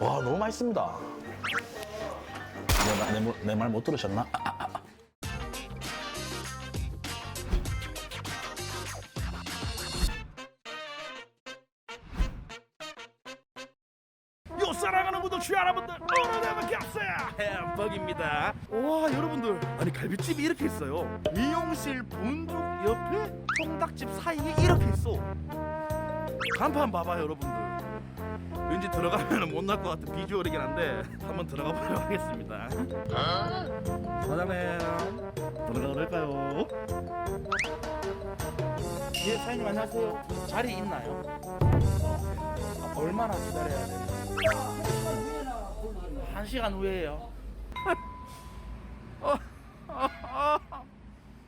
와 너무 맛있습니다. 내 말 못 들으셨나? 아, 아, 아. 요 사랑하는 구독자 여러분들 오늘의 먹겠어요 햄버거입니다 와 여러분들 아니 갈비집이 이렇게 있어요 미용실 본죽 옆에 통닭집 사이에 이렇게 있어 간판 봐봐요 여러분들 왠지 들어가면 못 날 것 같은 비주얼이긴 한데 한번 들어가 보도록 하겠습니다 사장님 들어가도 될까요? 예 사장님 안녕하세요 자리 있나요? 아, 얼마나 기다려야 되나요? 한 시간 후에요.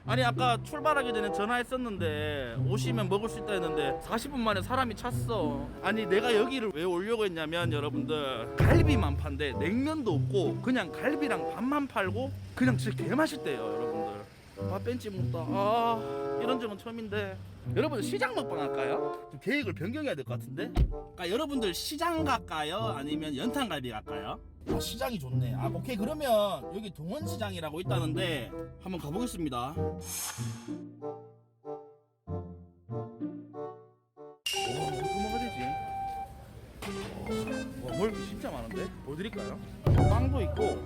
아니 아까 출발하기 전에 전화했었는데 오시면 먹을 수 있다 했는데 40분 만에 사람이 찼어 아니 내가 여기를 왜 오려고 했냐면 여러분들 갈비만 판대 냉면도 없고 그냥 갈비랑 밥만 팔고 그냥 진짜 개맛있대요 여러분들 밥 벤치 먹다 아 이런 적은 처음인데 여러분들 시장 먹방 할까요? 좀 계획을 변경해야 될 것 같은데 그러니까 여러분들 시장 갈까요? 아니면 연탄갈비 갈까요? 아 시장이 좋네 아 오케이 그러면 여기 동원시장이라고 있다는데 한번 가보겠습니다 먹어야 되지? 와 뭘 진짜 많은데? 뭐 드릴까요? 빵도 있고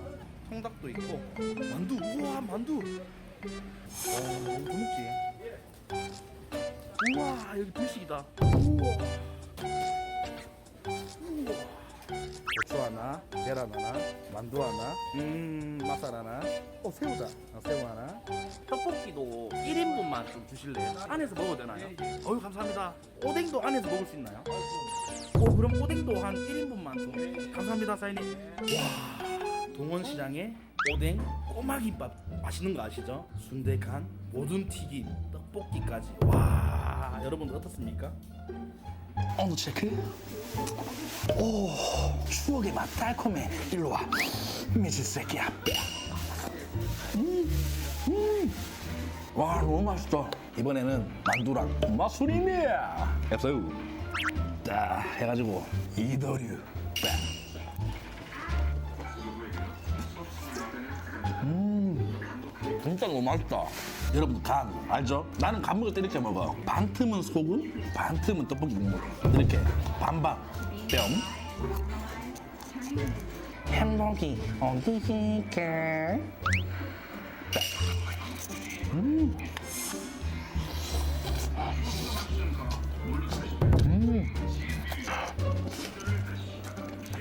통닭도 있고 만두 우와 만두 와 이거 먹지? 우와 여기 분식이다 우와 고추 하나, 계란 하나, 만두 하나, 음 마살 하나, 어 새우다. 어, 새우 하나. 떡볶이도 1인분만 좀 주실래요? 안에서 먹어도 되나요? 어유 감사합니다 오뎅도 안에서 먹을 수 있나요? 오 그럼 오뎅도 한 1인분만 좀 감사합니다 사장님 와 동원시장에 오뎅 꼬마김밥 맛있는 거 아시죠? 순대간 모든 튀김 떡볶이까지 와 여러분들 어떻습니까? 온도 체크. 오, 추억의 맛 달콤해. 일로 와. 미칠 새끼야. 음, 음. 와, 너무 맛있어. 이번에는 만두랑 마술이네. 앱새우. 자, 해가지고 이더류. 음, 진짜 너무 맛있다. 여러분 간 알죠? 나는 간 먹을 때 이렇게 먹어. 반 틈은 소금, 반 틈은 떡볶이 국물. 이렇게 반반 뺨. 햄버기 어디? 음. 음.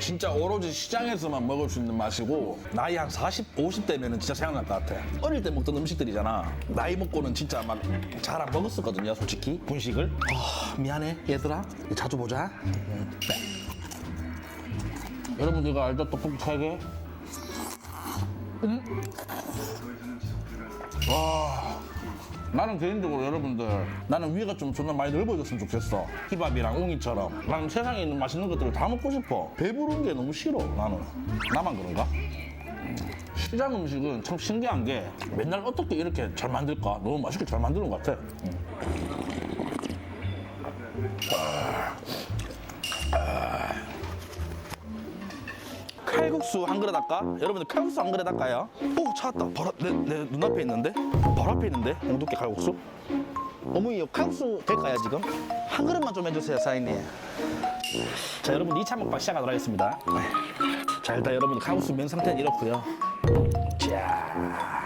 진짜 오로지 시장에서만 먹을 수 있는 맛이고 나이 한 40, 50대면은 진짜 생각날 것 같아. 어릴 때 먹던 음식들이잖아. 나이 먹고는 진짜 막 잘 안 먹었었거든요, 솔직히 분식을. 아, 미안해, 얘들아. 자주 보자. 음. 여러분들가 알죠? 떡볶이 차게. 음. 와. 나는 개인적으로 여러분들 나는 위가 좀 존나 많이 넓어졌으면 좋겠어. 힙합이랑 웅이처럼. 나는 세상에 있는 맛있는 것들을 다 먹고 싶어. 배부른 게 너무 싫어 나는. 나만 그런가? 음, 시장 음식은 참 신기한 게 맨날 어떻게 이렇게 잘 만들까? 너무 맛있게 잘 만드는 것 같아. 음. 칼국수 한 그릇 할까? 여러분들 칼국수 한 그릇 할까요? 오 찾았다 바로 내, 내 눈앞에 있는데? 바로 앞에 있는데? 홍두깨 칼국수? 어머니 칼국수 될까요 지금? 한 그릇만 좀 해주세요 사장님 자 여러분 2차 먹방 시작하도록 하겠습니다 자 일단 여러분 칼국수 면 상태는 이렇고요 자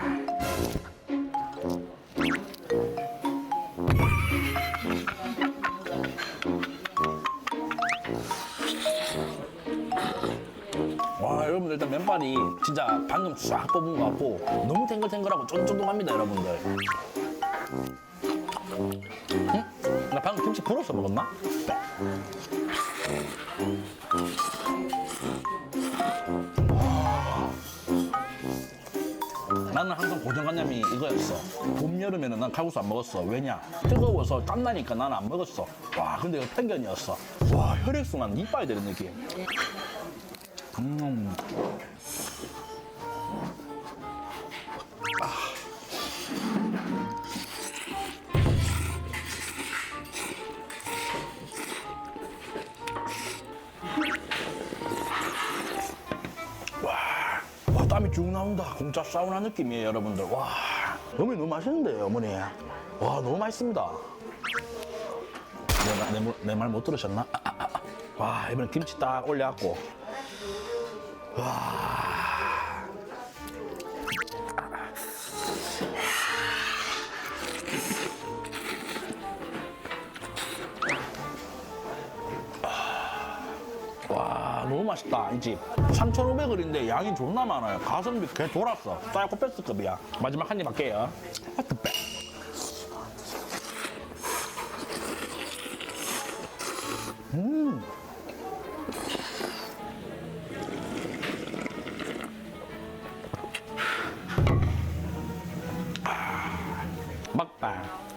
여러분들 일단 면발이 진짜 방금 싹 뽑은 것 같고 너무 탱글탱글하고 쫀쫀쫀합니다 여러분들 응? 나 방금 김치 불어서 먹었나? 나는 항상 고정관념이 이거였어. 봄, 여름에는 난 칼국수 안 먹었어. 왜냐? 뜨거워서 땀나니까 나는 안 먹었어. 와, 근데 이거 편견이었어. 와, 혈액순환 이빨이 되는 느낌. 음. 나온다. 공짜 사우나 느낌이에요, 여러분들. 와, 어머니 너무 맛있는데요, 어머니. 와, 너무 맛있습니다. 내말 못 들으셨나? 아, 아, 아. 와, 이번에 김치 딱 올려갖고. 와. 와 너무 맛있다 이 집. 3,500원인데 양이 존나 많아요. 가성비 개 돌았어. 사이코패스급이야. 마지막 한 입 할게요. What the 木板